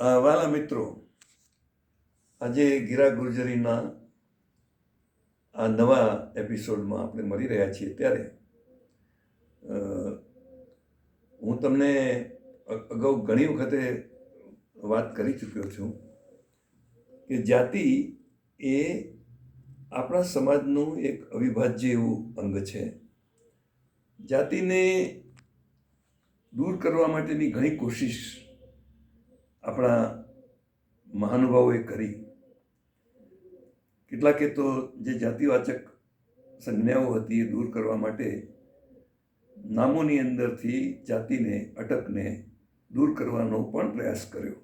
વાલા મિત્રો, આજે ગીરા ગુર્જરીના આ નવા એપિસોડમાં આપણે મળી રહ્યા છીએ ત્યારે. હું તમને અગાઉ ઘણી વખતે વાત કરી ચૂક્યો છું કે જાતિ એ આપણા સમાજનું એક અવિભાજ્ય એવું અંગ છે. જાતિને દૂર કરવા માટેની ઘણી કોશિશ આપણા મહાનુભાવોએ કરી. કેટલાકે તો જે જાતિવાચક સંજ્ઞાઓ હતી એ દૂર કરવા માટે નામોની અંદરથી જાતિને, અટકને દૂર કરવાનો પણ પ્રયાસ કર્યો.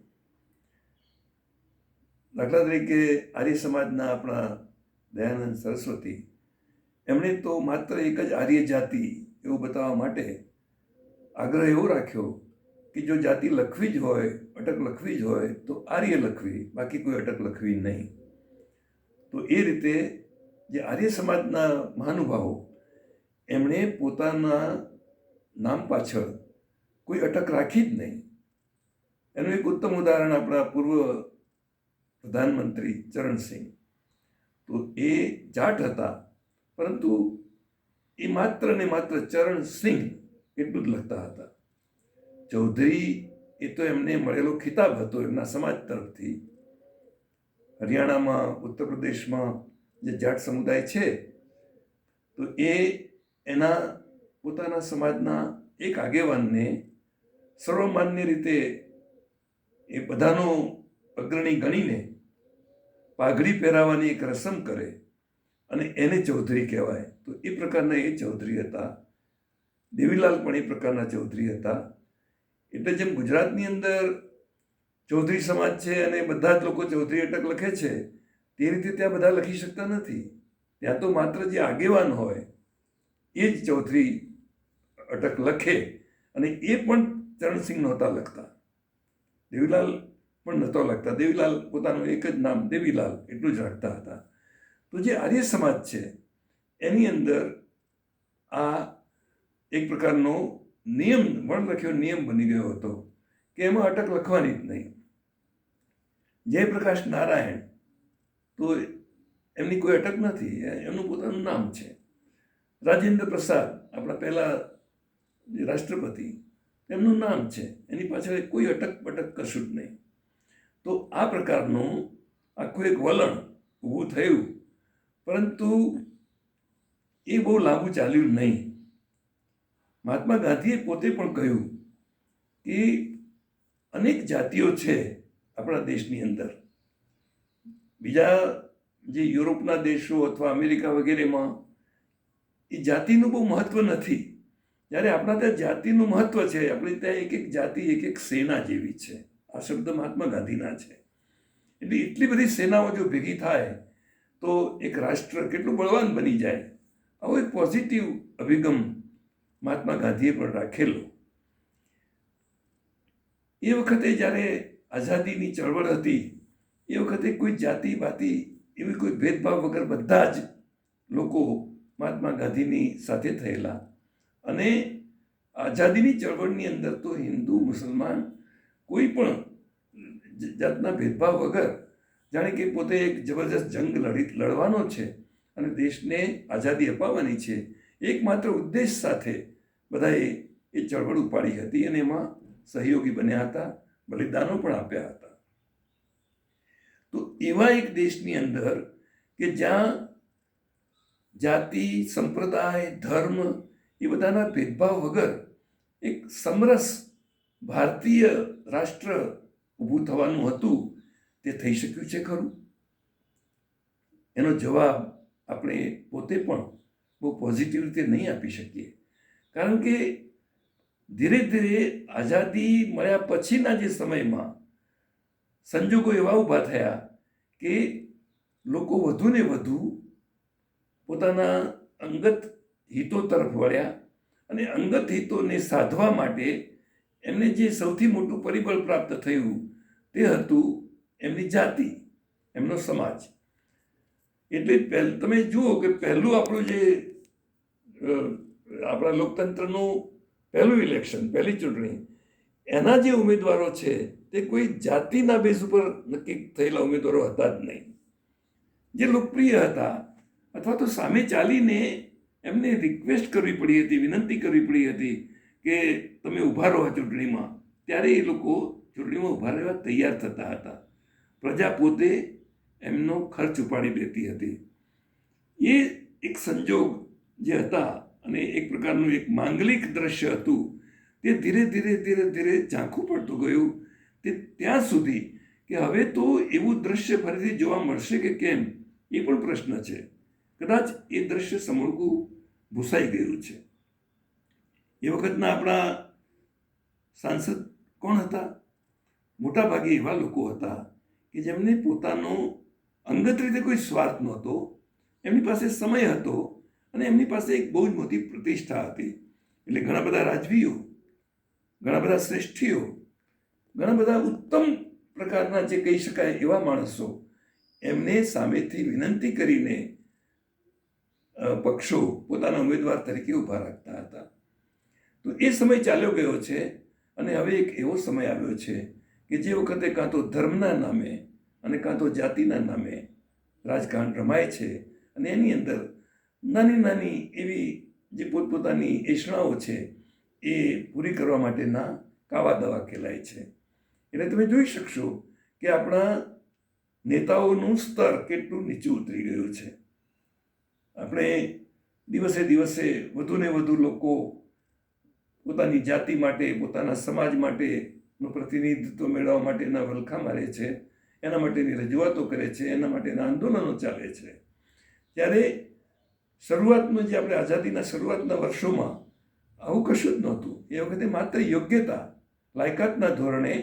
દાખલા તરીકે આર્ય સમાજના આપણા દયાનંદ સરસ્વતી, એમણે તો માત્ર એક જ આર્ય જાતિ એવું બતાવવા માટે આગ્રહ એવો રાખ્યો કે જો જાતિ લખવી જ હોય, અટક લખવી જ હોય, તો આર્ય લખવી, બાકી કોઈ અટક લખવી નહીં. તો એ રીતે જે આર્ય સમાજના મહાનુભાવો, એમણે પોતાના નામ પાછળ કોઈ અટક રાખી જ નહીં. એનું એક ઉત્તમ ઉદાહરણ આપણા પૂર્વ પ્રધાનમંત્રી ચરણસિંહ. તો એ જાટ હતા, પરંતુ એ માત્ર ને માત્ર ચરણ સિંહ એટલું જ લખતા હતા. ચૌધરી, એ તો એમને મળેલો ખિતાબ હતો એમના સમાજ તરફથી. હરિયાણામાં, ઉત્તર પ્રદેશમાં જે જાટ સમુદાય છે, તો એ એના પોતાના સમાજના એક આગેવાનને સર્વમાન્ય રીતે એ બધાનો અગ્રણી ગણીને પાઘડી પહેરાવવાની એક રસમ કરે અને એને ચૌધરી કહેવાય. તો એ પ્રકારના એ ચૌધરી હતા. દેવીલાલ પણ એ પ્રકારના ચૌધરી હતા. એટલે જેમ ગુજરાતની અંદર ચૌધરી સમાજ છે અને બધા જ લોકો ચૌધરી અટક લખે છે, તે રીતે ત્યાં બધા લખી શકતા નથી. ત્યાં તો માત્ર જે આગેવાન હોય, એ જ ચૌધરી અટક લખે અને એ પણ ચરણસિંહ નહોતા લખતા. દેવીલાલ પણ નહોતો લખતા. દેવીલાલ પોતાનું એક જ નામ, દેવીલાલ, એટલું જ રાખતા હતા. તો જે આર્ય સમાજ છે, એની અંદર આ એક પ્રકારનો નિયમ વણલખ્યો નિયમ બની ગયો હતો કે એમાં અટક લખવાની જ નહીં. જયપ્રકાશ નારાયણ તો એમની કોઈ અટક નથી એમનું પોતાનું નામ છે. રાજેન્દ્ર પ્રસાદ, આપણા પહેલા જે રાષ્ટ્રપતિ, એમનું નામ છે. એની પાછળ કોઈ અટક પટક કશું જ નહીં. તો આ પ્રકારનું આખું એક વલણ ઊભું થયું, પરંતુ એ બહુ લાંબુ ચાલ્યું નહીં. મહાત્મા ગાંધીએ પોતે પણ કહ્યું કે અનેક જાતિઓ છે આપણા દેશની અંદર. બીજા જે યુરોપના દેશો અથવા અમેરિકા વગેરેમાં એ જાતિનું બહુ મહત્વ નથી. જ્યારે આપણા ત્યાં જાતિનું મહત્વ છે, આપણે ત્યાં એક એક જાતિ, એક એક સેના જેવી છે. આ શબ્દ મહાત્મા ગાંધીના છે. એટલે એટલી બધી સેનાઓ જો ભેગી થાય, તો એક રાષ્ટ્ર કેટલું બળવાન બની જાય. આવો એક પોઝિટિવ અભિગમ મહાત્મા ગાંધીએ પણ રાખેલો. એ વખતે જ્યારે આઝાદીની ચળવળ હતી, એ વખતે કોઈ જાતિ બાતિ એવી કોઈ ભેદભાવ વગર બધા જ લોકો મહાત્મા ગાંધીની સાથે થયેલા. અને આઝાદીની ચળવળની અંદર તો હિન્દુ, મુસલમાન કોઈ પણ જાતના ભેદભાવ વગર જાણે કે પોતે એક જબરજસ્ત જંગ લડી, લડવાનો છે અને દેશને આઝાદી અપાવવાની છે. એકમાત્ર ઉદ્દેશ સાથે બધાએ એ ચળવળ ઉપાડી હતી અને એમાં સહયોગી બન્યા હતા, બલિદાનો પણ આપ્યા હતા. તો એવા એક દેશની અંદર કે જ્યાં જાતિ, સંપ્રદાય, ધર્મ એ બધાના ભેદભાવ વગર એક સમરસ ભારતીય રાષ્ટ્ર ઊભું થવાનું હતું, તે થઈ શક્યું છે ખરું? એનો જવાબ આપણે પોતે પણ બહુ પોઝિટિવ રીતે નહીં આપી શકીએ. કારણ કે ધીરે ધીરે આઝાદી મળ્યા પછીના જે સમયમાં સંજોગો એવા ઊભા થયા કે લોકો વધુને વધુ પોતાના અંગત હિતો તરફ વળ્યા અને અંગત હિતોને સાધવા માટે એમને જે સૌથી મોટું પરિબળ પ્રાપ્ત થયું તે હતું એમની જાતિ, એમનો સમાજ. એટલે પહેલ, તમે જુઓ કે પહેલું આપણું જે આપણા લોકતંત્રનું પહેલું ઇલેક્શન પહેલી ચૂંટણી, એના જે ઉમેદવારો છે, તે કોઈ જાતિના બેઝ ઉપર નક્કી થયેલા ઉમેદવારો હતા જ નહીં. જે લોકપ્રિય હતા, અથવા તો સામે ચાલીને એમને રિક્વેસ્ટ કરવી પડી હતી, વિનંતી કરવી પડી હતી કે તમે ઊભા રહો ચૂંટણીમાં. ત્યારે એ લોકો ચૂંટણીમાં ઊભા રહેવા તૈયાર થતા હતા. પ્રજા પોતે એમનો ખર્ચ ઉપાડી લેતી હતી. એ એક સંજોગ જે હતા અને એક પ્રકારનું એક માંગલિક દ્રશ્ય હતું. તે ધીરે ધીરે ધીરે ધીરે ઝાંખું પડતું ગયું. તે ત્યાં સુધી કે હવે તો એવું દ્રશ્ય ફરીથી જોવા મળશે કે કેમ? એ પણ પ્રશ્ન છે. કદાચ એ દ્રશ્ય સમળકું ભૂસાઈ ગયું છે. એ વખતના આપણા સાંસદ કોણ હતા? મોટાભાગે એવા લોકો હતા કે જેમને પોતાનો અંગત રીતે કોઈ સ્વાર્થ નહોતો. એમની પાસે સમય હતો અને એમની પાસે એક બહુ જ મોટી પ્રતિષ્ઠા હતી. એટલે ઘણા બધા રાજવીઓ, ઘણા બધા શ્રેષ્ઠીઓ, ઘણા બધા ઉત્તમ પ્રકારના જે કહી શકાય એવા માણસો એમને સામેથી વિનંતી કરીને પક્ષો પોતાના ઉમેદવાર તરીકે ઊભા રાખતા હતા. તો એ સમય ચાલ્યો ગયો છે અને હવે એક એવો સમય આવ્યો છે કે જે વખતે કાં તો ધર્મના નામે અને કાં તો જાતિના નામે રાજકારણ રમાય છે અને એની અંદર નાની નાની એવી જે પોતપોતાની એષણાઓ છે, એ પૂરી કરવા માટેના કાવા દવા ખેલાય છે. એટલે તમે જોઈ શકશો કે આપણા નેતાઓનું સ્તર કેટલું નીચું ઉતરી ગયું છે. આપણે દિવસે દિવસે વધુ ને વધુ લોકો પોતાની જાતિ માટે, પોતાના સમાજ માટેનું પ્રતિનિધિત્વ મેળવવા માટેના વલખા મારે છે. એના માટેની રજૂઆતો કરે છે, એના માટેના આંદોલનો ચાલે છે. ત્યારે શરૂઆતમાં જે આપણે આઝાદીના શરૂઆતના વર્ષોમાં આવું કશું જ નહોતું. એ વખતે માત્ર યોગ્યતા, લાયકાતના ધોરણે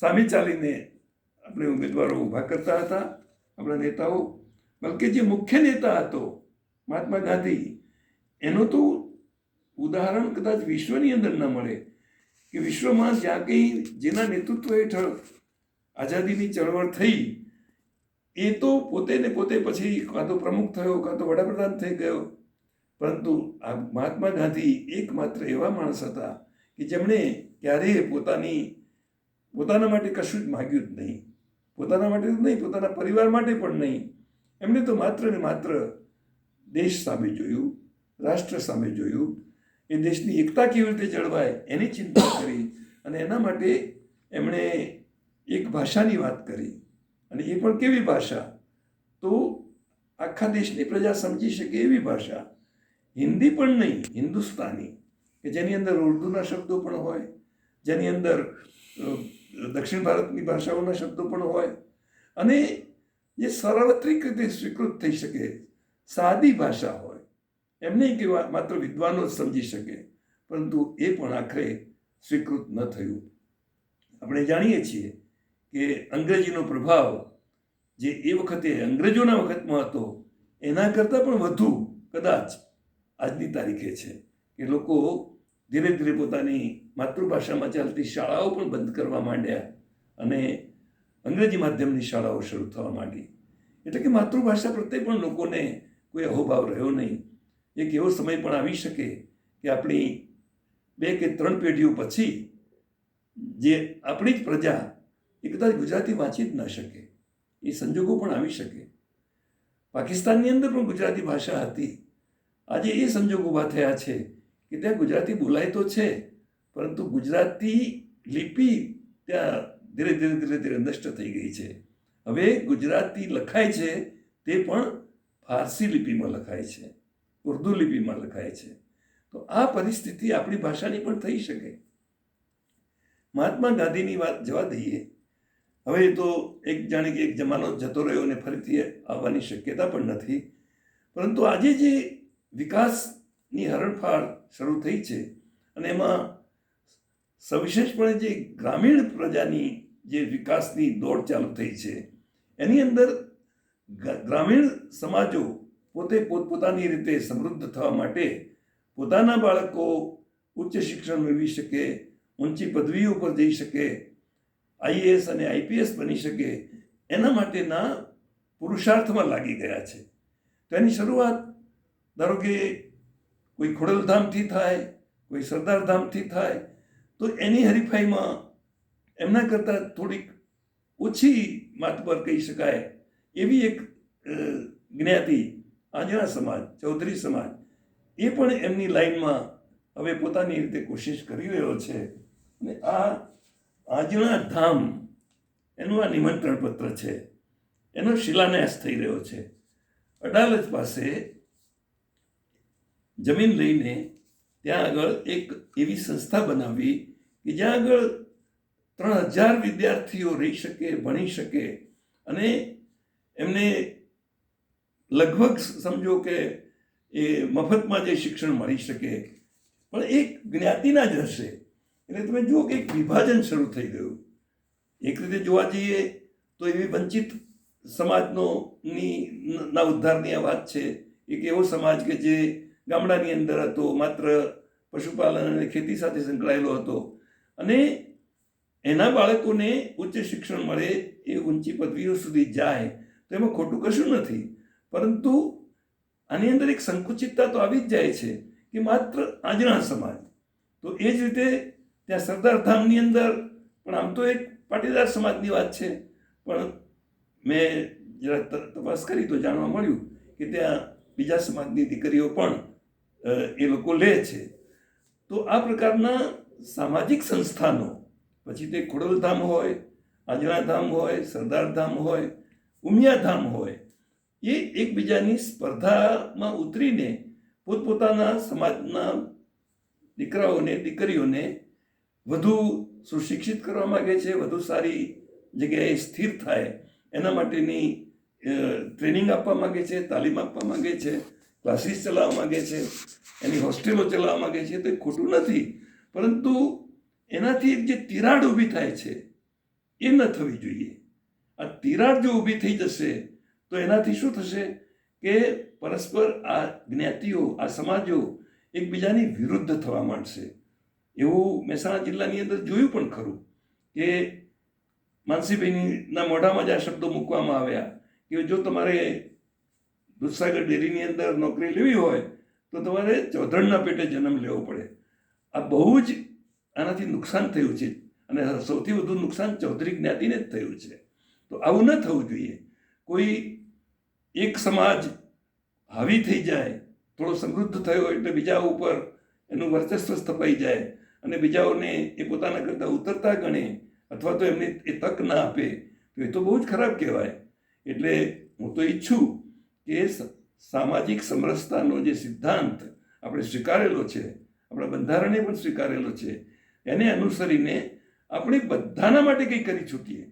સામે ચાલીને આપણે ઉમેદવારો ઊભા કરતા હતા. આપણા નેતાઓ, બલકે જે મુખ્ય નેતા હતો, મહાત્મા ગાંધી, એનું તો ઉદાહરણ કદાચ વિશ્વની અંદર ન મળે કે વિશ્વમાં જ્યાં કંઈ જેના નેતૃત્વ હેઠળ આઝાદીની ચળવળ થઈ એ તો પોતે ને પોતે પછી કાં તો પ્રમુખ થયો, કાં તો વડાપ્રધાન થઈ ગયો. પરંતુ આ મહાત્મા ગાંધી એકમાત્ર એવા માણસ હતા કે જેમણે ક્યારેય પોતાની, પોતાના માટે કશું જ માગ્યું જ નહીં. પોતાના માટે જ નહીં, પોતાના પરિવાર માટે પણ નહીં. એમણે તો માત્ર ને માત્ર દેશ સામે જોયું, રાષ્ટ્ર સામે જોયું. એ દેશની એકતા કેવી રીતે જળવાય એની ચિંતા કરી અને એના માટે એમણે એક ભાષાની વાત કરી. અને એ પણ કેવી ભાષા? તો આખા દેશની પ્રજા સમજી શકે એવી ભાષા. હિન્દી પણ નહીં, હિન્દુસ્તાની, કે જેની અંદર ઉર્દુના શબ્દો પણ હોય, જેની અંદર દક્ષિણ ભારતની ભાષાઓના શબ્દો પણ હોય. અને જે સરળત્રિક રીતે સ્વીકૃત થઈ શકે. સાદી ભાષા હોય. એમને કે વા- માત્ર વિદ્વાનો જ સમજી શકે. પરંતુ એ પણ આખરે સ્વીકૃત ન થયું. આપણે જાણીએ છીએ કે અંગ્રેજીનો પ્રભાવ જે એ વખતે અંગ્રેજોના વખતમાં હતો, એના કરતાં પણ વધુ કદાચ આજની તારીખે છે કે લોકો ધીરે ધીરે પોતાની માતૃભાષામાં ચાલતી શાળાઓ પણ બંધ કરવા માંડ્યા અને અંગ્રેજી માધ્યમની શાળાઓ શરૂ થવા માંડી. એટલે કે માતૃભાષા પ્રત્યે પણ લોકોને કોઈ અહોભાવ રહ્યો નહીં. એક એવો સમય પણ આવી શકે કે આપણી બે કે ત્રણ પેઢીઓ પછી જે આપણી જ પ્રજા એ કદાચ ગુજરાતી વાંચી જ ન શકે. એ સંજોગો પણ આવી શકે. પાકિસ્તાનની અંદર પણ ગુજરાતી ભાષા હતી. આજે એ સંજોગો ઊભા થયા છે કે ત્યાં ગુજરાતી બોલાય તો છે, પરંતુ ગુજરાતી લિપિ ત્યાં ધીરે ધીરે ધીરે ધીરે નષ્ટ થઈ ગઈ છે. હવે ગુજરાતી લખાય છે તે પણ ફારસી લિપિમાં લખાય છે, ઉર્દુ લિપિમાં લખાય છે. તો આ પરિસ્થિતિ આપણી ભાષાની પણ થઈ શકે. મહાત્મા ગાંધીની વાત જવા દઈએ. હવે તો એક જાણે કે એક જમાનો જતો રહ્યો અને ફરીથી આવવાની શક્યતા પણ નથી. પરંતુ આજે જે વિકાસની હરણફાળ શરૂ થઈ છે અને એમાં સવિશેષપણે જે ગ્રામીણ પ્રજાની જે વિકાસની દોડ ચાલુ થઈ છે, એની અંદર ગ્રામીણ સમાજો પોતે પોતપોતાની રીતે સમૃદ્ધ થવા માટે પોતાના બાળકો ઉચ્ચ શિક્ષણ મેળવી શકે, ઊંચી પદવીઓ પર જઈ શકે આઈએએસ અને આઈપીએસ બની શકે, એના માટેના પુરુષાર્થમાં લાગી ગયા છે. તો એની શરૂઆત, ધારો કે કોઈ ખોડલધામથી થાય, કોઈ સરદારધામથી થાય, તો એની હરીફાઈમાં એમના કરતાં થોડીક ઓછી માતબર કહી શકાય એવી એક જ્ઞાતિ, આજના સમાજ, ચૌધરી સમાજ, એ પણ એમની લાઈનમાં હવે પોતાની રીતે કોશિશ કરી રહ્યો છે. અને આ આંજણા ધામ, એનું આ નિમંત્રણ પત્ર છે. એનો શિલાન્યાસ થઈ રહ્યો છે. અડાલજ પાસે જમીન લઈને ત્યાં આગળ એક એવી સંસ્થા બનાવવી કે જ્યાં આગળ ત્રણ હજાર વિદ્યાર્થીઓ રહી શકે, ભણી શકે અને એમને લગભગ સમજો કે એ મફતમાં જે શિક્ષણ મળી શકે. પણ એક જ્ઞાતિના જ હશે. એટલે તમે જુઓ કે એક વિભાજન શરૂ થઈ ગયું. એક રીતે જોવા જઈએ તો એવી વંચિત સમાજનો ની ઉદ્ધારની આ વાત છે. એક એવો સમાજ કે જે ગામડાની અંદર હતો, માત્ર પશુપાલન અને ખેતી સાથે સંકળાયેલો હતો. અને એના બાળકોને ઉચ્ચ શિક્ષણ મળે એ ઊંચી પદવીઓ સુધી જાય તો એમાં ખોટું કશું નથી. પરંતુ આની અંદર એક સંકુચિતતા તો આવી જ જાય છે કે માત્ર આંજણા સમાજ. તો એ જ રીતે ત્યાં સરદાર ધામની અંદર, પણ આમ તો એક પાટીદાર સમાજની વાત છે. પણ મેં જરા તપાસ કરી તો જાણવા મળ્યું કે ત્યાં બીજા સમાજની દીકરીઓ પણ એ લોકો લે છે. તો આ પ્રકારના સામાજિક સંસ્થાનો, પછી તે ખોડલધામ હોય, આંજણાધામ હોય, સરદારધામ હોય, ઉમિયાધામ હોય, એ એકબીજાની સ્પર્ધામાં ઉતરીને પોતપોતાના સમાજના દીકરાઓને, દીકરીઓને વધુ સુશિક્ષિત કરવા માગે છે, વધુ સારી જગ્યાએ સ્થિર થાય, એના માટેની ટ્રેનિંગ આપવા માગે છે, તાલીમ આપવા માગે છે, ક્લાસીસ ચલાવવા માગે છે, એની હોસ્ટેલો ચલાવવા માગે છે, તો એ ખોટું નથી. પરંતુ એનાથી જે તિરાડ ઊભી થાય છે, એ ન થવી જોઈએ. આ તિરાડ જો ઊભી થઈ જશે, તો એનાથી શું થશે કે પરસ્પર આ જ્ઞાતિઓ, આ સમાજો એકબીજાની વિરુદ્ધ થવા માંડશે. એવું મહેસાણા જિલ્લાની અંદર જોયું પણ ખરું કે માનસીભાઈના મોઢામાં જ આ શબ્દો મૂકવામાં આવ્યા કે જો તમારે દૂધસાગર ડેરીની અંદર નોકરી લેવી હોય તો તમારે ચૌધણના પેટે જન્મ લેવો પડે. આ બહુ જ આનાથી નુકસાન થયું છે અને સૌથી વધુ નુકસાન ચૌધરી જ્ઞાતિને જ થયું છે. તો આવું ન થવું જોઈએ. કોઈ એક સમાજ હાવી થઈ જાય, થોડો સમૃદ્ધ થયો એટલે બીજા ઉપર એનું વર્ચસ્વ સ્થપાઈ જાય અને બીજાઓને એ પોતાના કરતાં ઉતરતા ગણે અથવા તો એમને એ તક ના આપે, તો એ તો બહુ જ ખરાબ કહેવાય. એટલે હું તો ઈચ્છું કે સામાજિક સમરસતાનો જે સિદ્ધાંત આપણે સ્વીકારેલો છે, આપણા બંધારણે પણ સ્વીકારેલો છે, એને અનુસરીને આપણે બધાના માટે કંઈ કરી છૂટીએ.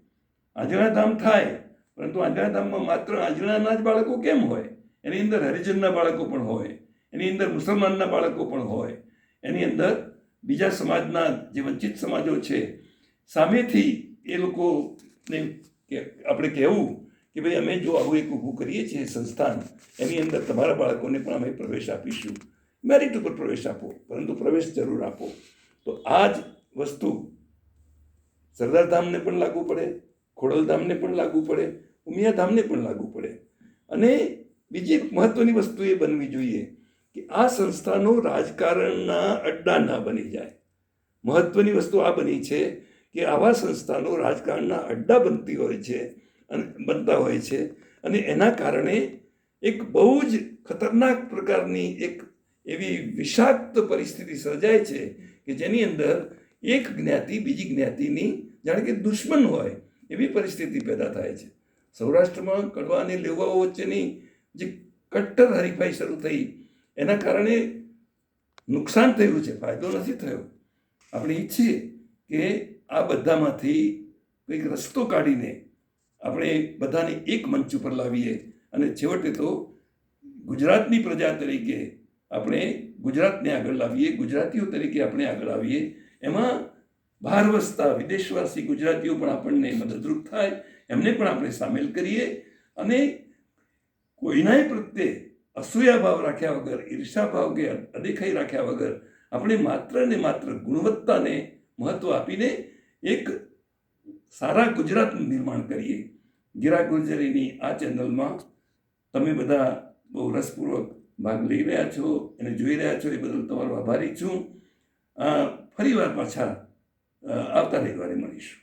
આંજણાધામ થાય, પરંતુ આંજણાધામમાં માત્ર આંજણાના જ બાળકો કેમ હોય? એની અંદર હરિજનના બાળકો પણ હોય, એની અંદર મુસલમાનના બાળકો પણ હોય, એની અંદર બીજા સમાજના જે વંચિત સમાજો છે. સામેથી એ લોકોને આપણે કહેવું કે ભાઈ અમે જો આવું એક ઊભું કરીએ છીએ સંસ્થાન, એની અંદર તમારા બાળકોને પણ અમે પ્રવેશ આપીશું. મેરિટ ઉપર પ્રવેશ આપો, પરંતુ પ્રવેશ જરૂર આપો. તો આ જ વસ્તુ સરદારધામને પણ લાગુ પડે, ખોડલધામને પણ લાગુ પડે, ઉમિયાધામને પણ લાગુ પડે. અને બીજી એક મહત્વની વસ્તુ એ બનવી જોઈએ કે આ સંસ્થાનો રાજકારણના અડ્ડા ના બની જાય. મહત્વની વસ્તુ આ બની છે કે આવા સંસ્થાનો રાજકારણના અડ્ડા બનતી હોય છે અને બનતા હોય છે અને એના કારણે એક બહુ જ ખતરનાક પ્રકારની એક એવી વિષાક્ત પરિસ્થિતિ સર્જાય છે કે જેની અંદર એક જ્ઞાતિ બીજી જ્ઞાતિની જાણે કે દુશ્મન હોય એવી પરિસ્થિતિ પેદા થાય છે. સૌરાષ્ટ્રમાં કડવા અને લેવાઓ વચ્ચેની જે કટ્ટર હરીફાઈ શરૂ થઈ એના કારણે નુકસાન થયું છે, ફાયદો નથી થયો. આપણે ઈચ્છીએ કે આ બધામાંથી કંઈક રસ્તો કાઢીને આપણે બધાને એક મંચ ઉપર લાવીએ અને છેવટે તો ગુજરાતની પ્રજા તરીકે આપણે ગુજરાતને આગળ લાવીએ, ગુજરાતીઓ તરીકે આપણે આગળ આવીએ. એમાં બહાર વસતા વિદેશવાસી ગુજરાતીઓ પણ આપણને મદદરૂપ થાય, એમને પણ આપણે સામેલ કરીએ અને કોઈનાય પ્રત્યે અસૂયા ભાવ રાખ્યા વગર ઈર્ષા ભાવ કે અદેખાઈ રાખ્યા વગર, આપણે માત્ર ને માત્ર ગુણવત્તાને મહત્વ આપીને એક સારા ગુજરાતનું નિર્માણ કરીએ. ગીરા ગુર્જરીની આ ચેનલમાં તમે બધા બહુ રસપૂર્વક ભાગ લઈ રહ્યા છો અને જોઈ રહ્યા છો, એ બદલ તમારો આભારી છું. ફરી ફરીવાર પાછા આવતા રવિવારે મળીશું.